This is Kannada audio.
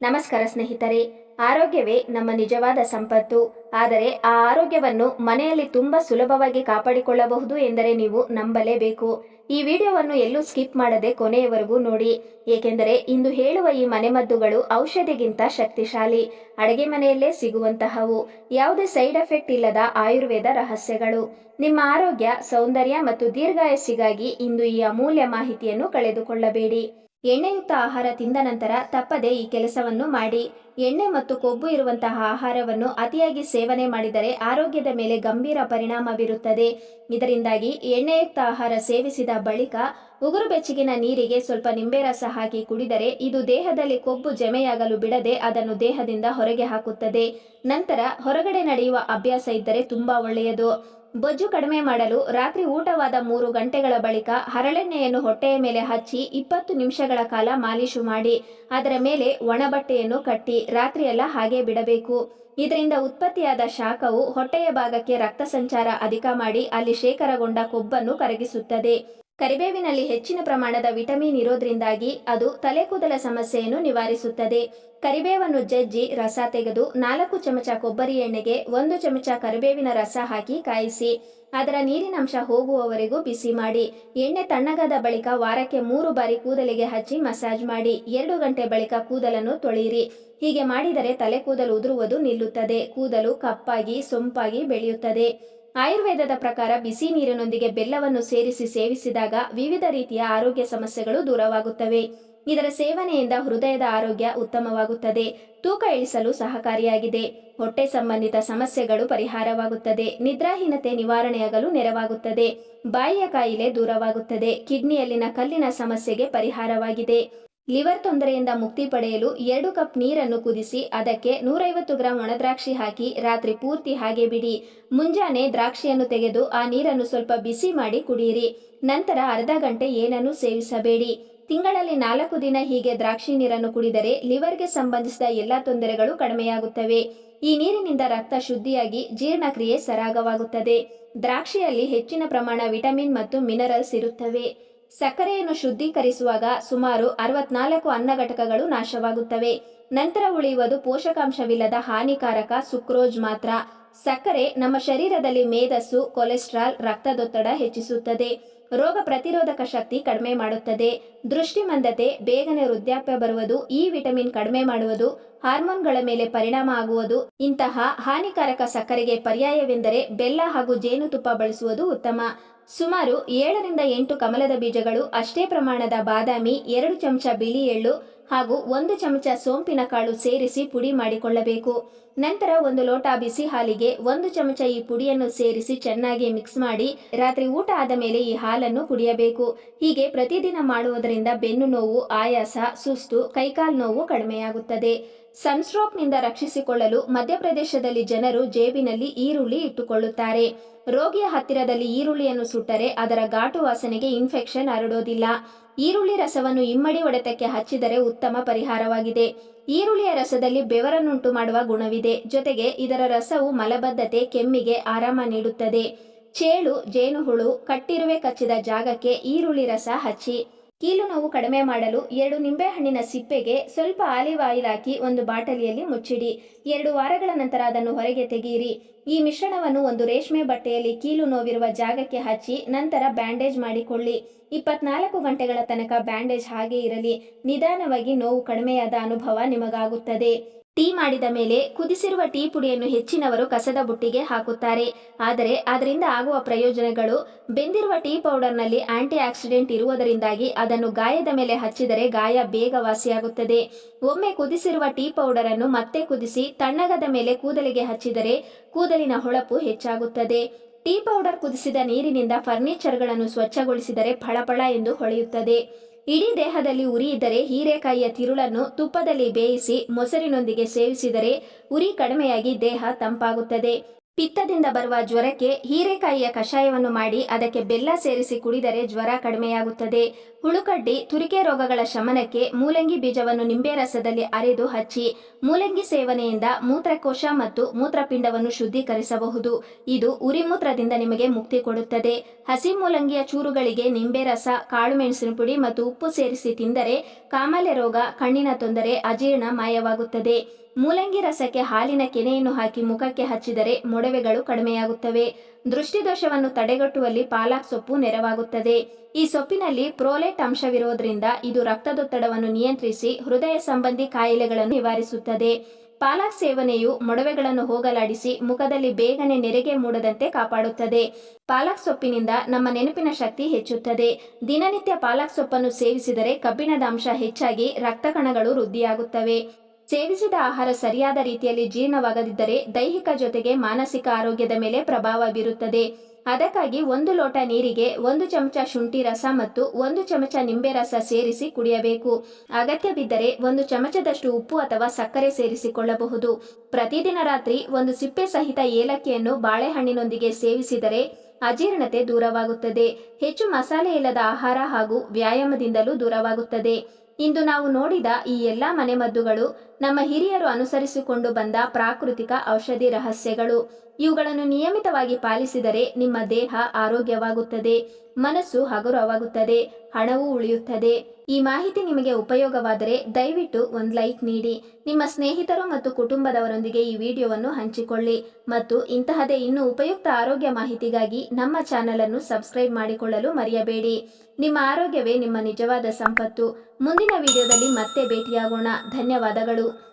ನಮಸ್ಕಾರ ಸ್ನೇಹಿತರೆ, ಆರೋಗ್ಯವೇ ನಮ್ಮ ನಿಜವಾದ ಸಂಪತ್ತು. ಆದರೆ ಆ ಆರೋಗ್ಯವನ್ನು ಮನೆಯಲ್ಲಿ ತುಂಬ ಸುಲಭವಾಗಿ ಕಾಪಾಡಿಕೊಳ್ಳಬಹುದು ಎಂದರೆ ನೀವು ನಂಬಲೇಬೇಕು. ಈ ವಿಡಿಯೋವನ್ನು ಎಲ್ಲೂ ಸ್ಕಿಪ್ ಮಾಡದೆ ಕೊನೆಯವರೆಗೂ ನೋಡಿ. ಏಕೆಂದರೆ ಇಂದು ಹೇಳುವ ಈ ಮನೆಮದ್ದುಗಳು ಔಷಧಿಗಿಂತ ಶಕ್ತಿಶಾಲಿ, ಅಡುಗೆ ಮನೆಯಲ್ಲೇ ಸಿಗುವಂತಹವು. ಯಾವುದೇ ಸೈಡ್ ಎಫೆಕ್ಟ್ ಇಲ್ಲದ ಆಯುರ್ವೇದ ರಹಸ್ಯಗಳು. ನಿಮ್ಮ ಆರೋಗ್ಯ, ಸೌಂದರ್ಯ ಮತ್ತು ದೀರ್ಘಾಯಸ್ಸಿಗಾಗಿ ಇಂದು ಈ ಅಮೂಲ್ಯ ಮಾಹಿತಿಯನ್ನು ಕಳೆದುಕೊಳ್ಳಬೇಡಿ. ಎಣ್ಣೆಯುಕ್ತ ಆಹಾರ ತಿಂದ ನಂತರ ತಪ್ಪದೆ ಈ ಕೆಲಸವನ್ನು ಮಾಡಿ. ಎಣ್ಣೆ ಮತ್ತು ಕೊಬ್ಬು ಇರುವಂತಹ ಆಹಾರವನ್ನು ಅತಿಯಾಗಿ ಸೇವನೆ ಮಾಡಿದರೆ ಆರೋಗ್ಯದ ಮೇಲೆ ಗಂಭೀರ ಪರಿಣಾಮ ಬೀರುತ್ತದೆ ಇದರಿಂದಾಗಿ ಎಣ್ಣೆಯುಕ್ತ ಆಹಾರ ಸೇವಿಸಿದ ಬಳಿಕ ಉಗುರು ಬೆಚ್ಚಗಿನ ನೀರಿಗೆ ಸ್ವಲ್ಪ ನಿಂಬೆ ರಸ ಹಾಕಿ ಕುಡಿದರೆ ಇದು ದೇಹದಲ್ಲಿ ಕೊಬ್ಬು ಜಮೆಯಾಗಲು ಬಿಡದೆ ಅದನ್ನು ದೇಹದಿಂದ ಹೊರಗೆ ಹಾಕುತ್ತದೆ. ನಂತರ ಹೊರಗಡೆ ನಡೆಯುವ ಅಭ್ಯಾಸ ಇದ್ದರೆ ತುಂಬಾ ಒಳ್ಳೆಯದು. ಬೊಜ್ಜು ಕಡಿಮೆ ಮಾಡಲು ರಾತ್ರಿ ಊಟವಾದ ಮೂರು ಗಂಟೆಗಳ ಬಳಿಕ ಹರಳೆಣ್ಣೆಯನ್ನು ಹೊಟ್ಟೆಯ ಮೇಲೆ ಹಚ್ಚಿ ಇಪ್ಪತ್ತು ನಿಮಿಷಗಳ ಕಾಲ ಮಾಲೀಶು ಮಾಡಿ, ಅದರ ಮೇಲೆ ಒಣಬಟ್ಟೆಯನ್ನು ಕಟ್ಟಿ ರಾತ್ರಿಯೆಲ್ಲ ಹಾಗೆ ಬಿಡಬೇಕು. ಇದರಿಂದ ಉತ್ಪತ್ತಿಯಾದ ಶಾಖವು ಹೊಟ್ಟೆಯ ಭಾಗಕ್ಕೆ ರಕ್ತ ಸಂಚಾರ ಅಧಿಕ ಮಾಡಿ ಅಲ್ಲಿ ಶೇಖರಗೊಂಡ ಕೊಬ್ಬನ್ನು ಕರಗಿಸುತ್ತದೆ. ಕರಿಬೇವಿನಲ್ಲಿ ಹೆಚ್ಚಿನ ಪ್ರಮಾಣದ ವಿಟಮಿನ್ ಇರೋದ್ರಿಂದಾಗಿ ಅದು ತಲೆ ಕೂದಲ ಸಮಸ್ಯೆಯನ್ನು ನಿವಾರಿಸುತ್ತದೆ. ಕರಿಬೇವನ್ನು ಜಜ್ಜಿ ರಸ ತೆಗೆದು ನಾಲ್ಕು ಚಮಚ ಕೊಬ್ಬರಿ ಎಣ್ಣೆಗೆ ಒಂದು ಚಮಚ ಕರಿಬೇವಿನ ರಸ ಹಾಕಿ ಕಾಯಿಸಿ, ಅದರ ನೀರಿನಂಶ ಹೋಗುವವರೆಗೂ ಬಿಸಿ ಮಾಡಿ, ಎಣ್ಣೆ ತಣ್ಣಗಾದ ಬಳಿಕ ವಾರಕ್ಕೆ ಮೂರು ಬಾರಿ ಕೂದಲಿಗೆ ಹಚ್ಚಿ ಮಸಾಜ್ ಮಾಡಿ, ಎರಡು ಗಂಟೆ ಬಳಿಕ ಕೂದಲನ್ನು ತೊಳೆಯಿರಿ. ಹೀಗೆ ಮಾಡಿದರೆ ತಲೆ ಕೂದಲು ಉದುರುವುದು ನಿಲ್ಲುತ್ತದೆ, ಕೂದಲು ಕಪ್ಪಾಗಿ, ಸೊಂಪಾಗಿ ಬೆಳೆಯುತ್ತದೆ. ಆಯುರ್ವೇದದ ಪ್ರಕಾರ ಬಿಸಿ ನೀರಿನೊಂದಿಗೆ ಬೆಲ್ಲವನ್ನು ಸೇರಿಸಿ ಸೇವಿಸಿದಾಗ ವಿವಿಧ ರೀತಿಯ ಆರೋಗ್ಯ ಸಮಸ್ಯೆಗಳು ದೂರವಾಗುತ್ತವೆ. ಇದರ ಸೇವನೆಯಿಂದ ಹೃದಯದ ಆರೋಗ್ಯ ಉತ್ತಮವಾಗುತ್ತದೆ. ತೂಕ ಇಳಿಸಲು ಸಹಕಾರಿಯಾಗಿದೆ. ಹೊಟ್ಟೆ ಸಂಬಂಧಿತ ಸಮಸ್ಯೆಗಳು ಪರಿಹಾರವಾಗುತ್ತದೆ. ನಿದ್ರಾಹೀನತೆ ನಿವಾರಣೆಯಾಗಲು ನೆರವಾಗುತ್ತದೆ. ಬಾಯಿಯ ಕಾಯಿಲೆ ದೂರವಾಗುತ್ತದೆ. ಕಿಡ್ನಿಯಲ್ಲಿನ ಕಲ್ಲಿನ ಸಮಸ್ಯೆಗೆ ಪರಿಹಾರವಾಗಿದೆ. ಲಿವರ್ ತೊಂದರೆಯಿಂದ ಮುಕ್ತಿ ಪಡೆಯಲು ಎರಡು ಕಪ್ ನೀರನ್ನು ಕುದಿಸಿ ಅದಕ್ಕೆ ನೂರೈವತ್ತು ಗ್ರಾಂ ಒಣದ್ರಾಕ್ಷಿ ಹಾಕಿ ರಾತ್ರಿ ಪೂರ್ತಿ ಹಾಗೆ ಬಿಡಿ. ಮುಂಜಾನೆ ದ್ರಾಕ್ಷಿಯನ್ನು ತೆಗೆದು ಆ ನೀರನ್ನು ಸ್ವಲ್ಪ ಬಿಸಿ ಮಾಡಿ ಕುಡಿಯಿರಿ. ನಂತರ ಅರ್ಧ ಗಂಟೆ ಏನನ್ನೂ ಸೇವಿಸಬೇಡಿ. ತಿಂಗಳಲ್ಲಿ ನಾಲ್ಕು ದಿನ ಹೀಗೆ ದ್ರಾಕ್ಷಿ ನೀರನ್ನು ಕುಡಿದರೆ ಲಿವರ್ಗೆ ಸಂಬಂಧಿಸಿದ ಎಲ್ಲ ತೊಂದರೆಗಳು ಕಡಿಮೆಯಾಗುತ್ತವೆ. ಈ ನೀರಿನಿಂದ ರಕ್ತ ಶುದ್ಧಿಯಾಗಿ ಜೀರ್ಣಕ್ರಿಯೆ ಸರಾಗವಾಗುತ್ತದೆ. ದ್ರಾಕ್ಷಿಯಲ್ಲಿ ಹೆಚ್ಚಿನ ಪ್ರಮಾಣ ವಿಟಮಿನ್ ಮತ್ತು ಮಿನರಲ್ಸ್ ಇರುತ್ತವೆ. ಸಕ್ಕರೆಯನ್ನು ಶುದ್ಧೀಕರಿಸುವಾಗ ಸುಮಾರು ಅರವತ್ನಾಲ್ಕು ಅನ್ನ ಘಟಕಗಳು ನಾಶವಾಗುತ್ತವೆ. ನಂತರ ಉಳಿಯುವುದು ಪೋಷಕಾಂಶವಿಲ್ಲದ ಹಾನಿಕಾರಕ ಸುಕ್ರೋಜ್ ಮಾತ್ರ. ಸಕ್ಕರೆ ನಮ್ಮ ಶರೀರದಲ್ಲಿ ಮೇಧಸ್ಸು, ಕೊಲೆಸ್ಟ್ರಾಲ್, ರಕ್ತದೊತ್ತಡ ಹೆಚ್ಚಿಸುತ್ತದೆ. ರೋಗ ಪ್ರತಿರೋಧಕ ಶಕ್ತಿ ಕಡಿಮೆ ಮಾಡುತ್ತದೆ. ದೃಷ್ಟಿಮಂದತೆ, ಬೇಗನೆ ವೃದ್ಧಾಪ್ಯ ಬರುವುದು, ಈ ವಿಟಮಿನ್ ಕಡಿಮೆ ಮಾಡುವುದು, ಹಾರ್ಮೋನ್ಗಳ ಮೇಲೆ ಪರಿಣಾಮ ಆಗುವುದು, ಇಂತಹ ಹಾನಿಕಾರಕ ಸಕ್ಕರೆಗೆ ಪರ್ಯಾಯವೆಂದರೆ ಬೆಲ್ಲ ಹಾಗೂ ಜೇನುತುಪ್ಪ ಬಳಸುವುದು ಉತ್ತಮ. ಸುಮಾರು ಏಳರಿಂದ ಎಂಟು ಕಮಲದ ಬೀಜಗಳು, ಅಷ್ಟೇ ಪ್ರಮಾಣದ ಬಾದಾಮಿ, ಎರಡು ಚಮಚ ಬಿಳಿ ಎಳ್ಳು ಹಾಗೂ ಒಂದು ಚಮಚ ಸೋಂಪಿನ ಕಾಳು ಸೇರಿಸಿ ಪುಡಿ ಮಾಡಿಕೊಳ್ಳಬೇಕು. ನಂತರ ಒಂದು ಲೋಟ ಬಿಸಿ ಹಾಲಿಗೆ ಒಂದು ಚಮಚ ಈ ಪುಡಿಯನ್ನು ಸೇರಿಸಿ ಚೆನ್ನಾಗಿ ಮಿಕ್ಸ್ ಮಾಡಿ ರಾತ್ರಿ ಊಟ ಆದ ಮೇಲೆ ಈ ಹಾಲನ್ನು ಕುಡಿಯಬೇಕು. ಹೀಗೆ ಪ್ರತಿದಿನ ಮಾಡುವುದರಿಂದ ಬೆನ್ನು ನೋವು, ಆಯಾಸ, ಸುಸ್ತು, ಕೈಕಾಲು ನೋವು ಕಡಿಮೆಯಾಗುತ್ತದೆ. ಸನ್ಸ್ಟ್ರೋಕ್ನಿಂದ ರಕ್ಷಿಸಿಕೊಳ್ಳಲು ಮಧ್ಯಪ್ರದೇಶದಲ್ಲಿ ಜನರು ಜೇಬಿನಲ್ಲಿ ಈರುಳ್ಳಿ ಇಟ್ಟುಕೊಳ್ಳುತ್ತಾರೆ. ರೋಗಿಯ ಹತ್ತಿರದಲ್ಲಿ ಈರುಳ್ಳಿಯನ್ನು ಸುಟ್ಟರೆ ಅದರ ಘಾಟು ವಾಸನೆಗೆ ಇನ್ಫೆಕ್ಷನ್ ಹರಡೋದಿಲ್ಲ. ಈರುಳ್ಳಿ ರಸವನ್ನು ಇಮ್ಮಡಿ ಒಡೆತಕ್ಕೆ ಹಚ್ಚಿದರೆ ಉತ್ತಮ ಪರಿಹಾರವಾಗಿದೆ. ಈರುಳ್ಳಿಯ ರಸದಲ್ಲಿ ಬೆವರನ್ನುಂಟು ಮಾಡುವ ಗುಣವಿದೆ. ಜೊತೆಗೆ ಇದರ ರಸವು ಮಲಬದ್ಧತೆ, ಕೆಮ್ಮಿಗೆ ಆರಾಮ ನೀಡುತ್ತದೆ. ಚೇಳು, ಜೇನುಹುಳು, ಕಟ್ಟಿರುವೆ ಕಚ್ಚಿದ ಜಾಗಕ್ಕೆ ಈರುಳ್ಳಿ ರಸ ಹಚ್ಚಿ. ಕೀಲು ನೋವು ಕಡಿಮೆ ಮಾಡಲು ಎರಡು ನಿಂಬೆಹಣ್ಣಿನ ಸಿಪ್ಪೆಗೆ ಸ್ವಲ್ಪ ಆಲಿವ್ ಆಯಿಲ್ ಹಾಕಿ ಒಂದು ಬಾಟಲಿಯಲ್ಲಿ ಮುಚ್ಚಿಡಿ. ಎರಡು ವಾರಗಳ ನಂತರ ಅದನ್ನು ಹೊರಗೆ ತೆಗೆಯಿರಿ ಈ ಮಿಶ್ರಣವನ್ನು ಒಂದು ರೇಷ್ಮೆ ಬಟ್ಟೆಯಲ್ಲಿ ಕೀಲು ನೋವಿರುವ ಜಾಗಕ್ಕೆ ಹಚ್ಚಿ ನಂತರ ಬ್ಯಾಂಡೇಜ್ ಮಾಡಿಕೊಳ್ಳಿ. ಇಪ್ಪತ್ನಾಲ್ಕು ಗಂಟೆಗಳ ತನಕ ಬ್ಯಾಂಡೇಜ್ ಹಾಗೆ ಇರಲಿ. ನಿಧಾನವಾಗಿ ನೋವು ಕಡಿಮೆಯಾದ ಅನುಭವ ನಿಮಗಾಗುತ್ತದೆ. ಟೀ ಮಾಡಿದ ಮೇಲೆ ಕುದಿಸಿರುವ ಟೀ ಪುಡಿಯನ್ನು ಹೆಚ್ಚಿನವರು ಕಸದ ಬುಟ್ಟಿಗೆ ಹಾಕುತ್ತಾರೆ. ಆದರೆ ಅದರಿಂದ ಆಗುವ ಪ್ರಯೋಜನಗಳು, ಬೆಂದಿರುವ ಟೀ ಪೌಡರ್ನಲ್ಲಿ ಆಂಟಿ ಆಕ್ಸಿಡೆಂಟ್ ಇರುವುದರಿಂದಾಗಿ ಅದನ್ನು ಗಾಯದ ಮೇಲೆ ಹಚ್ಚಿದರೆ ಗಾಯ ಬೇಗ ವಾಸಿಯಾಗುತ್ತದೆ ಒಮ್ಮೆ ಕುದಿಸಿರುವ ಟೀ ಪೌಡರ್ ಅನ್ನು ಮತ್ತೆ ಕುದಿಸಿ ತಣ್ಣಗದ ಮೇಲೆ ಕೂದಲಿಗೆ ಹಚ್ಚಿದರೆ ಕೂದಲಿನ ಹೊಳಪು ಹೆಚ್ಚಾಗುತ್ತದೆ. ಟೀ ಪೌಡರ್ ಕುದಿಸಿದ ನೀರಿನಿಂದ ಫರ್ನಿಚರ್ಗಳನ್ನು ಸ್ವಚ್ಛಗೊಳಿಸಿದರೆ ಫಳಫಳ ಎಂದು ಹೊಳೆಯುತ್ತದೆ. ಇಡೀ ದೇಹದಲ್ಲಿ ಉರಿ ಇದ್ದರೆ ಹೀರೆಕಾಯಿಯ ತಿರುಳನ್ನು ತುಪ್ಪದಲ್ಲಿ ಬೇಯಿಸಿ ಮೊಸರಿನೊಂದಿಗೆ ಸೇವಿಸಿದರೆ ಉರಿ ಕಡಿಮೆಯಾಗಿ ದೇಹ ತಂಪಾಗುತ್ತದೆ. ಪಿತ್ತದಿಂದ ಬರುವ ಜ್ವರಕ್ಕೆ ಹೀರೆಕಾಯಿಯ ಕಷಾಯವನ್ನು ಮಾಡಿ ಅದಕ್ಕೆ ಬೆಲ್ಲ ಸೇರಿಸಿ ಕುಡಿದರೆ ಜ್ವರ ಕಡಿಮೆಯಾಗುತ್ತದೆ. ಹುಳುಕಡ್ಡಿ, ತುರಿಕೆ ರೋಗಗಳ ಶಮನಕ್ಕೆ ಮೂಲಂಗಿ ಬೀಜವನ್ನು ನಿಂಬೆ ರಸದಲ್ಲಿ ಅರೆದು ಹಚ್ಚಿ, ಮೂಲಂಗಿ ಸೇವನೆಯಿಂದ ಮೂತ್ರಕೋಶ ಮತ್ತು ಮೂತ್ರಪಿಂಡವನ್ನು ಶುದ್ಧೀಕರಿಸಬಹುದು. ಇದು ಉರಿಮೂತ್ರದಿಂದ ನಿಮಗೆ ಮುಕ್ತಿ ಕೊಡುತ್ತದೆ. ಹಸಿ ಮೂಲಂಗಿಯ ಚೂರುಗಳಿಗೆ ನಿಂಬೆ ರಸ, ಕಾಳು ಮೆಣಸಿನ ಪುಡಿ ಮತ್ತು ಉಪ್ಪು ಸೇರಿಸಿ ತಿಂದರೆ ಕಾಮಾಲೆ ರೋಗ, ಕಣ್ಣಿನ ತೊಂದರೆ, ಅಜೀರ್ಣ ಮಾಯವಾಗುತ್ತದೆ. ಮೂಲಂಗಿ ರಸಕ್ಕೆ ಹಾಲಿನ ಕೆನೆಯನ್ನು ಹಾಕಿ ಮುಖಕ್ಕೆ ಹಚ್ಚಿದರೆ ಮೊಡವೆಗಳು ಕಡಿಮೆಯಾಗುತ್ತವೆ. ದೃಷ್ಟಿದೋಷವನ್ನು ತಡೆಗಟ್ಟುವಲ್ಲಿ ಪಾಲಾಕ್ ಸೊಪ್ಪು ನೆರವಾಗುತ್ತದೆ. ಈ ಸೊಪ್ಪಿನಲ್ಲಿ ಪ್ರೋಲೇಟ್ ಅಂಶವಿರೋದ್ರಿಂದ ಇದು ರಕ್ತದೊತ್ತಡವನ್ನು ನಿಯಂತ್ರಿಸಿ ಹೃದಯ ಸಂಬಂಧಿ ಕಾಯಿಲೆಗಳನ್ನು ನಿವಾರಿಸುತ್ತದೆ. ಪಾಲಾಕ್ ಸೇವನೆಯು ಮೊಡವೆಗಳನ್ನು ಹೋಗಲಾಡಿಸಿ ಮುಖದಲ್ಲಿ ಬೇಗನೆ ನೆರಿಗೆ ಮೂಡದಂತೆ ಕಾಪಾಡುತ್ತದೆ. ಪಾಲಕ್ ಸೊಪ್ಪಿನಿಂದ ನಮ್ಮ ನೆನಪಿನ ಶಕ್ತಿ ಹೆಚ್ಚುತ್ತದೆ. ದಿನನಿತ್ಯ ಪಾಲಕ್ ಸೊಪ್ಪನ್ನು ಸೇವಿಸಿದರೆ ಕಬ್ಬಿಣದ ಅಂಶ ಹೆಚ್ಚಾಗಿ ರಕ್ತ ಕಣಗಳು ವೃದ್ಧಿಯಾಗುತ್ತವೆ. ಸೇವಿಸಿದ ಆಹಾರ ಸರಿಯಾದ ರೀತಿಯಲ್ಲಿ ಜೀರ್ಣವಾಗದಿದ್ದರೆ ದೈಹಿಕ ಜೊತೆಗೆ ಮಾನಸಿಕ ಆರೋಗ್ಯದ ಮೇಲೆ ಪ್ರಭಾವ ಬೀರುತ್ತದೆ. ಅದಕ್ಕಾಗಿ ಒಂದು ಲೋಟ ನೀರಿಗೆ, ಒಂದು ಚಮಚ ಶುಂಠಿ ರಸ ಮತ್ತು ಒಂದು ಚಮಚ ನಿಂಬೆ ರಸ ಸೇರಿಸಿ ಕುಡಿಯಬೇಕು. ಅಗತ್ಯ ಬಿದ್ದರೆ ಒಂದು ಚಮಚದಷ್ಟು ಉಪ್ಪು ಅಥವಾ ಸಕ್ಕರೆ ಸೇರಿಸಿಕೊಳ್ಳಬಹುದು. ಪ್ರತಿದಿನ ರಾತ್ರಿ ಒಂದು ಸಿಪ್ಪೆ ಸಹಿತ ಏಲಕ್ಕಿಯನ್ನು ಬಾಳೆಹಣ್ಣಿನೊಂದಿಗೆ ಸೇವಿಸಿದರೆ ಅಜೀರ್ಣತೆ ದೂರವಾಗುತ್ತದೆ. ಹೆಚ್ಚು ಮಸಾಲೆ ಇಲ್ಲದ ಆಹಾರ ಹಾಗೂ ವ್ಯಾಯಾಮದಿಂದಲೂ ದೂರವಾಗುತ್ತದೆ. ಇಂದು ನಾವು ನೋಡಿದ ಈ ಎಲ್ಲ ಮನೆಮದ್ದುಗಳು ನಮ್ಮ ಹಿರಿಯರು ಅನುಸರಿಸಿಕೊಂಡು ಬಂದ ಪ್ರಾಕೃತಿಕ ಔಷಧಿ ರಹಸ್ಯಗಳು. ಇವುಗಳನ್ನು ನಿಯಮಿತವಾಗಿ ಪಾಲಿಸಿದರೆ ನಿಮ್ಮ ದೇಹ ಆರೋಗ್ಯವಾಗುತ್ತದೆ, ಮನಸ್ಸು ಹಗುರವಾಗುತ್ತದೆ, ಹಣವೂ ಉಳಿಯುತ್ತದೆ. ಈ ಮಾಹಿತಿ ನಿಮಗೆ ಉಪಯೋಗವಾದರೆ ದಯವಿಟ್ಟು ಒಂದು ಲೈಕ್ ನೀಡಿ. ನಿಮ್ಮ ಸ್ನೇಹಿತರು ಮತ್ತು ಕುಟುಂಬದವರೊಂದಿಗೆ ಈ ವಿಡಿಯೋವನ್ನು ಹಂಚಿಕೊಳ್ಳಿ ಮತ್ತು ಇಂತಹದೇ ಇನ್ನೂ ಉಪಯುಕ್ತ ಆರೋಗ್ಯ ಮಾಹಿತಿಗಾಗಿ ನಮ್ಮ ಚಾನೆಲ್ ಅನ್ನು ಸಬ್ಸ್ಕ್ರೈಬ್ ಮಾಡಿಕೊಳ್ಳಲು ಮರೆಯಬೇಡಿ. ನಿಮ್ಮ ಆರೋಗ್ಯವೇ ನಿಮ್ಮ ನಿಜವಾದ ಸಂಪತ್ತು. ಮುಂದಿನ ವಿಡಿಯೋದಲ್ಲಿ ಮತ್ತೆ ಭೇಟಿಯಾಗೋಣ. ಧನ್ಯವಾದಗಳು.